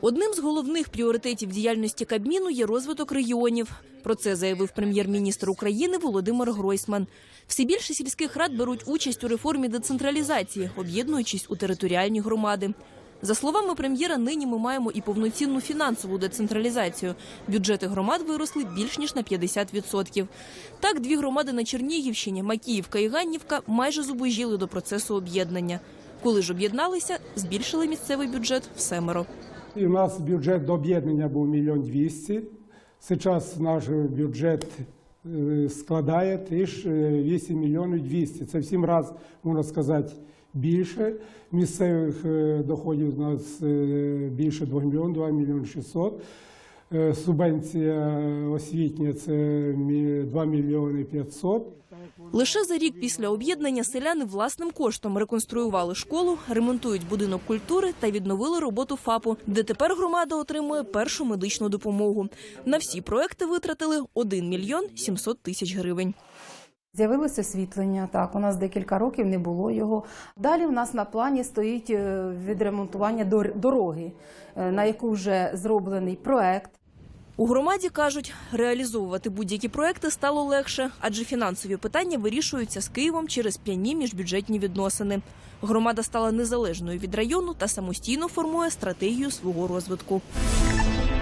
Одним з головних пріоритетів діяльності Кабміну є розвиток регіонів. Про це заявив прем'єр-міністр України Володимир Гройсман. Все більше сільських рад беруть участь у реформі децентралізації, об'єднуючись у територіальні громади. За словами прем'єра, нині ми маємо і повноцінну фінансову децентралізацію. Бюджети громад виросли більш ніж на 50%. Так, дві громади на Чернігівщині, Макіївка і Ганнівка, майже зубожіли до процесу об'єднання. Коли ж об'єдналися, збільшили місцевий бюджет в семеро. І у нас бюджет до об'єднання був мільйон двісті. Зараз наш бюджет е, складає теж 8 мільйонів 200. Це в сім разів, можна сказати, більше. Місцевих е, доходів у нас е, більше 2 мільйонів, 2 мільйони 600. Е, Субвенція освітня це 2 мільйони 500. Лише за рік після об'єднання селяни власним коштом реконструювали школу, ремонтують будинок культури та відновили роботу ФАПу, де тепер громада отримує першу медичну допомогу. На всі проекти витратили 1 мільйон 700 тисяч гривень. З'явилося освітлення. Так, у нас декілька років не було його. Далі в нас на плані стоїть е, відремонтування дор- дороги, е, на яку вже зроблений проект. У громаді кажуть, реалізовувати будь-які проекти стало легше, адже фінансові питання вирішуються з Києвом через прямі міжбюджетні відносини. Громада стала незалежною від району та самостійно формує стратегію свого розвитку.